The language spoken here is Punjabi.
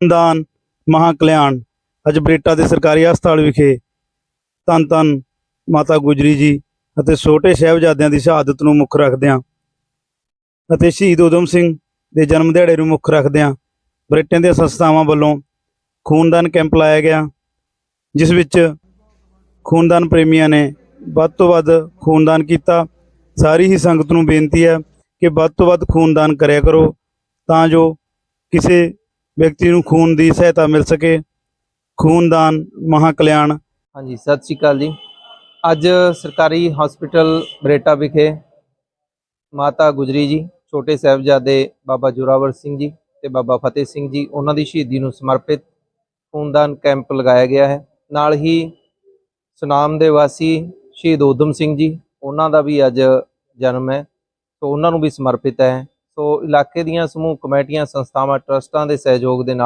ਦਾਨ ਮਹਾ ਕਲਿਆਣ ਅੱਜ ਬਰੇਟਾ ਦੇ ਸਰਕਾਰੀ ਹਸਪਤਾਲ ਵਿਖੇ ਧੰਨ ਧੰਨ ਮਾਤਾ ਗੁਜਰੀ ਜੀ ਅਤੇ ਛੋਟੇ ਸਾਹਿਬਜ਼ਾਦਿਆਂ ਦੀ ਸ਼ਹਾਦਤ ਨੂੰ ਮੁੱਖ ਰੱਖਦਿਆਂ ਅਤੇ ਸ਼ਹੀਦ ਊਧਮ ਸਿੰਘ ਦੇ ਜਨਮ ਦਿਹਾੜੇ ਨੂੰ ਮੁੱਖ ਰੱਖਦਿਆਂ ਬਰੇਟਿਆਂ ਦੀਆਂ ਸੰਸਥਾਵਾਂ ਵੱਲੋਂ ਖੂਨਦਾਨ ਕੈਂਪ ਲਾਇਆ ਗਿਆ, ਜਿਸ ਵਿੱਚ ਖੂਨਦਾਨ ਪ੍ਰੇਮੀਆਂ ਨੇ ਵੱਧ ਤੋਂ ਵੱਧ ਖੂਨਦਾਨ ਕੀਤਾ। ਸਾਰੀ ਹੀ ਸੰਗਤ ਨੂੰ ਬੇਨਤੀ ਹੈ ਕਿ ਵੱਧ ਤੋਂ ਵੱਧ ਖੂਨਦਾਨ ਕਰਿਆ ਕਰੋ, ਤਾਂ ਜੋ ਕਿਸੇ ਵਿਅਕਤੀ ਨੂੰ ਖੂਨ ਦੀ ਸਹਾਇਤਾ ਮਿਲ ਸਕੇ। ਖੂਨਦਾਨ ਮਹਾ ਕਲਿਆਣ ਹਾਂਜੀ, ਸਤਿ ਸ਼੍ਰੀ ਅਕਾਲ ਜੀ। ਅੱਜ ਸਰਕਾਰੀ ਹਸਪੀਟਲ ਬਰੇਟਾ ਵਿਖੇ ਮਾਤਾ ਗੁਜਰੀ ਜੀ, ਛੋਟੇ ਸਾਹਿਬਜ਼ਾਦੇ ਬਾਬਾ ਜੋਰਾਵਰ ਸਿੰਘ ਜੀ ਤੇ ਬਾਬਾ ਫਤਿਹ ਸਿੰਘ ਜੀ, ਉਹਨਾਂ ਦੀ ਸ਼ਹੀਦੀ ਨੂੰ ਸਮਰਪਿਤ ਖੂਨਦਾਨ ਕੈਂਪ ਲਗਾਇਆ ਗਿਆ ਹੈ। ਨਾਲ ਹੀ ਸੁਨਾਮ ਦੇ ਵਾਸੀ ਸ਼ਹੀਦ ਊਧਮ ਸਿੰਘ ਜੀ, ਉਹਨਾਂ ਦਾ ਵੀ ਅੱਜ ਜਨਮ ਹੈ, ਸੋ ਉਹਨਾਂ ਨੂੰ ਵੀ ਸਮਰਪਿਤ ਹੈ। ਸੋ ਇਲਾਕੇ ਦੀਆਂ ਸਮੂਹ ਕਮੇਟੀਆਂ ਸੰਸਥਾਵਾਂ ਟਰਸਟਾਂ ਦੇ ਸਹਿਯੋਗ ਦੇ ਨਾਲ